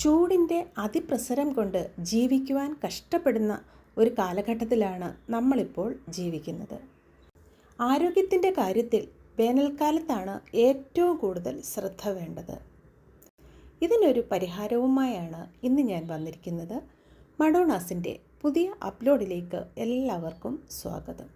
ചൂടിന്റെ അതിപ്രസരം കൊണ്ട് ജീവിക്കുവാൻ കഷ്ടപ്പെടുന്ന ഒരു കാലഘട്ടത്തിലാണ് നമ്മളിപ്പോൾ ജീവിക്കുന്നത്. ആരോഗ്യത്തിന്റെ കാര്യത്തിൽ വേനൽക്കാലത്താണ് ഏറ്റവും കൂടുതൽ ശ്രദ്ധ വേണ്ടത്. ഇതിനൊരു പരിഹാരവുമായാണ് ഇന്ന് ഞാൻ വന്നിരിക്കുന്നത്. മഡോണാസിന്റെ പുതിയ അപ്ലോഡിലേക്ക് എല്ലാവർക്കും സ്വാഗതം.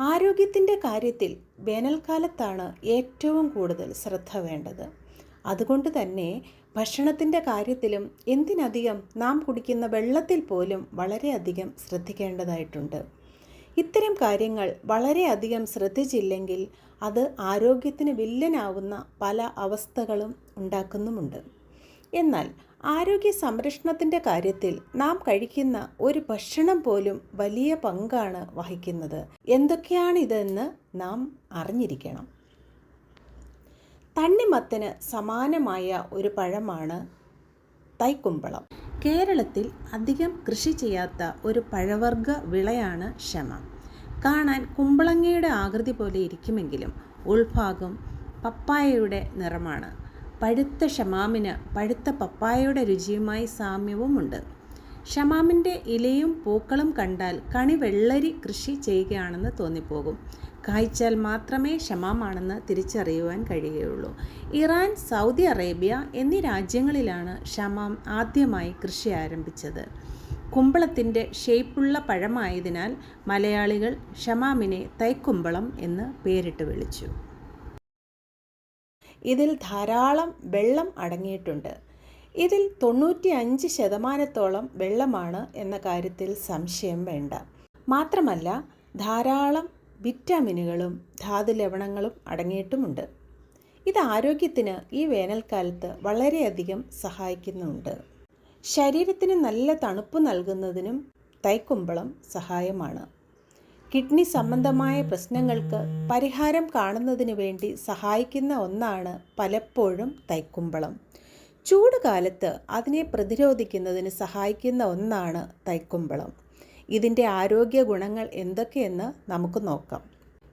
ആരോഗ്യത്തിന്റെ കാര്യത്തിൽ വേനൽക്കാലത്താണ് ഏറ്റവും കൂടുതൽ ശ്രദ്ധ വേണ്ടത്. അതുകൊണ്ട് തന്നെ ഭക്ഷണത്തിന്റെ കാര്യത്തിലും എന്തിനധികം നാം കുടിക്കുന്ന വെള്ളത്തിൽ പോലും വളരെയധികം ശ്രദ്ധിക്കേണ്ടതായിട്ടുണ്ട്. ഇത്തരം കാര്യങ്ങൾ വളരെയധികം ശ്രദ്ധിച്ചില്ലെങ്കിൽ അത് ആരോഗ്യത്തിന് വില്ലനാവുന്ന പല അവസ്ഥകളും ഉണ്ടാക്കുന്നുമുണ്ട്. എന്നാൽ ആരോഗ്യ സംരക്ഷണത്തിന്റെ കാര്യത്തിൽ നാം കഴിക്കുന്ന ഒരു ഭക്ഷണം പോലും വലിയ പങ്കാണ് വഹിക്കുന്നത്. എന്തൊക്കെയാണിതെന്ന് നാം അറിഞ്ഞിരിക്കണം. തണ്ണിമത്തന് സമാനമായ ഒരു പഴമാണ് തൈക്കുമ്പളം. കേരളത്തിൽ അധികം കൃഷി ചെയ്യാത്ത ഒരു പഴവർഗ വിളയാണ് ക്ഷമ. കാണാൻ കുമ്പളങ്ങയുടെ ആകൃതി പോലെ ഇരിക്കുമെങ്കിലും ഉൾഭാഗം പപ്പായയുടെ നിറമാണ്. പഴുത്ത ഷമാമിന് പഴുത്ത പപ്പായയുടെ രുചിയുമായി സാമ്യവുമുണ്ട്. ഷമാമിന്റെ ഇലയും പൂക്കളും കണ്ടാൽ കണി വെള്ളരി കൃഷി ചെയ്യുകയാണെന്ന് തോന്നിപ്പോകും. കായ്ച്ചാൽ മാത്രമേ ഷമാമാണെന്ന് തിരിച്ചറിയുവാൻ കഴിയുകയുള്ളൂ. ഇറാൻ സൗദി അറേബ്യ എന്നീ രാജ്യങ്ങളിലാണ് ഷമാം ആദ്യമായി കൃഷി ആരംഭിച്ചത്. കുമ്പളത്തിന്റെ ഷേപ്പുള്ള പഴമായതിനാൽ മലയാളികൾ ഷമാമിനെ തൈക്കുമ്പളം എന്ന് പേരിട്ട് വിളിച്ചു. ഇതിൽ ധാരാളം വെള്ളം അടങ്ങിയിട്ടുണ്ട്. ഇതിൽ തൊണ്ണൂറ്റി അഞ്ച് ശതമാനത്തോളം വെള്ളമാണ് എന്ന കാര്യത്തിൽ സംശയം വേണ്ട. മാത്രമല്ല ധാരാളം വിറ്റാമിനുകളും ധാതു ലവണങ്ങളും അടങ്ങിയിട്ടുമുണ്ട്. ഇത് ആരോഗ്യത്തിന് ഈ വേനൽക്കാലത്ത് വളരെയധികം സഹായിക്കുന്നുണ്ട്. ശരീരത്തിന് നല്ല തണുപ്പ് നൽകുന്നതിനും തൈക്കുമ്പളം സഹായമാണ്. കിഡ്നി സംബന്ധമായ പ്രശ്നങ്ങൾക്ക് പരിഹാരം കാണുന്നതിന് വേണ്ടി സഹായിക്കുന്ന ഒന്നാണ് പലപ്പോഴും തൈക്കുമ്പളം. ചൂട് കാലത്ത് അതിനെ പ്രതിരോധിക്കുന്നതിന് സഹായിക്കുന്ന ഒന്നാണ് തൈക്കുമ്പളം. ഇതിന്റെ ആരോഗ്യ ഗുണങ്ങൾ എന്തൊക്കെയെന്ന് നമുക്ക് നോക്കാം.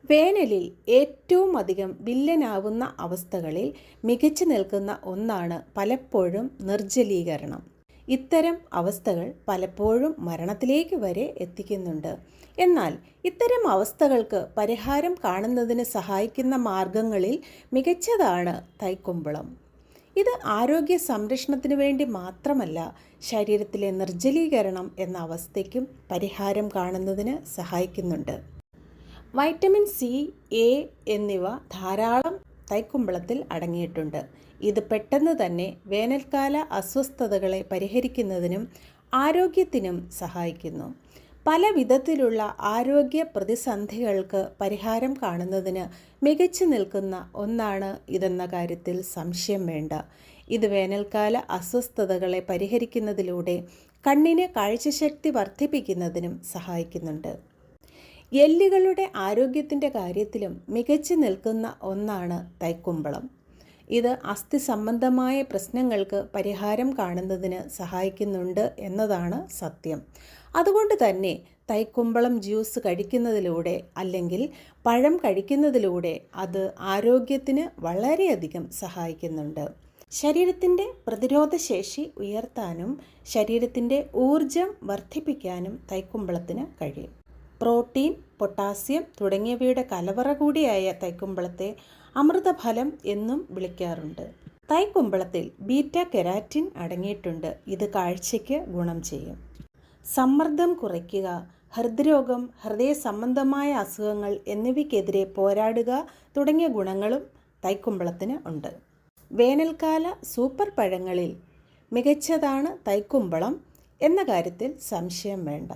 വേനലിൽ ഏറ്റവും അധികം വില്ലനാവുന്ന അവസ്ഥകളിൽ മികച്ചു നിൽക്കുന്ന ഒന്നാണ് പലപ്പോഴും നിർജലീകരണം. ഇത്തരം അവസ്ഥകൾ പലപ്പോഴും മരണത്തിലേക്ക് വരെ എത്തിക്കുന്നുണ്ട്. എന്നാൽ ഇത്തരം അവസ്ഥകൾക്ക് പരിഹാരം കാണുന്നതിന് സഹായിക്കുന്ന മാർഗങ്ങളിൽ മികച്ചതാണ് തൈക്കുമ്പളം. ഇത് ആരോഗ്യ സംരക്ഷണത്തിന് വേണ്ടി മാത്രമല്ല ശരീരത്തിലെ നിർജലീകരണം എന്ന അവസ്ഥയ്ക്കും പരിഹാരം കാണുന്നതിന് സഹായിക്കുന്നുണ്ട്. വൈറ്റമിൻ സി എ എന്നിവ ധാരാളം തൈക്കുമ്പളത്തിൽ അടങ്ങിയിട്ടുണ്ട്. ഇത് പെട്ടെന്ന് തന്നെ വേനൽക്കാല അസ്വസ്ഥതകളെ പരിഹരിക്കുന്നതിനും ആരോഗ്യത്തിനും സഹായിക്കുന്നു. പല വിധത്തിലുള്ള ആരോഗ്യ പ്രതിസന്ധികൾക്ക് പരിഹാരം കാണുന്നതിന് മികച്ചു നിൽക്കുന്ന ഒന്നാണ് ഇതെന്ന കാര്യത്തിൽ സംശയം വേണ്ട. ഇത് വേനൽക്കാല അസ്വസ്ഥതകളെ പരിഹരിക്കുന്നതിലൂടെ കണ്ണിന് കാഴ്ചശക്തി വർദ്ധിപ്പിക്കുന്നതിനും സഹായിക്കുന്നുണ്ട്. എല്ലുകളുടെ ആരോഗ്യത്തിന്റെ കാര്യത്തിലും മികച്ചു നിൽക്കുന്ന ഒന്നാണ് തൈക്കുമ്പളം. ഇത് അസ്ഥി സംബന്ധമായ പ്രശ്നങ്ങൾക്ക് പരിഹാരം കാണുന്നതിന് സഹായിക്കുന്നുണ്ട് എന്നതാണ് സത്യം. അതുകൊണ്ട് തന്നെ തൈക്കുമ്പളം ജ്യൂസ് കഴിക്കുന്നതിലൂടെ അല്ലെങ്കിൽ പഴം കഴിക്കുന്നതിലൂടെ അത് ആരോഗ്യത്തിന് വളരെയധികം സഹായിക്കുന്നുണ്ട്. ശരീരത്തിന്റെ പ്രതിരോധശേഷി ഉയർത്താനും ശരീരത്തിന്റെ ഊർജം വർദ്ധിപ്പിക്കാനും തൈക്കുമ്പളത്തിന് കഴിയും. പ്രോട്ടീൻ പൊട്ടാസ്യം തുടങ്ങിയവയുടെ കലവറ കൂടിയായ തൈക്കുമ്പളത്തെ അമൃതഫലം എന്നും വിളിക്കാറുണ്ട്. തൈക്കുമ്പളത്തിൽ ബീറ്റ കെരാറ്റിൻ അടങ്ങിയിട്ടുണ്ട്. ഇത് കാഴ്ചയ്ക്ക് ഗുണം ചെയ്യും. സമ്മർദ്ദം കുറയ്ക്കുക ഹൃദ്രോഗം ഹൃദയ സംബന്ധമായ അസുഖങ്ങൾ എന്നിവയ്ക്കെതിരെ പോരാടുക തുടങ്ങിയ ഗുണങ്ങളും തൈക്കുമ്പളത്തിന് ഉണ്ട്. വേനൽക്കാല സൂപ്പർ പഴങ്ങളിൽ മികച്ചതാണ് തൈക്കുമ്പളം എന്ന കാര്യത്തിൽ സംശയം വേണ്ട.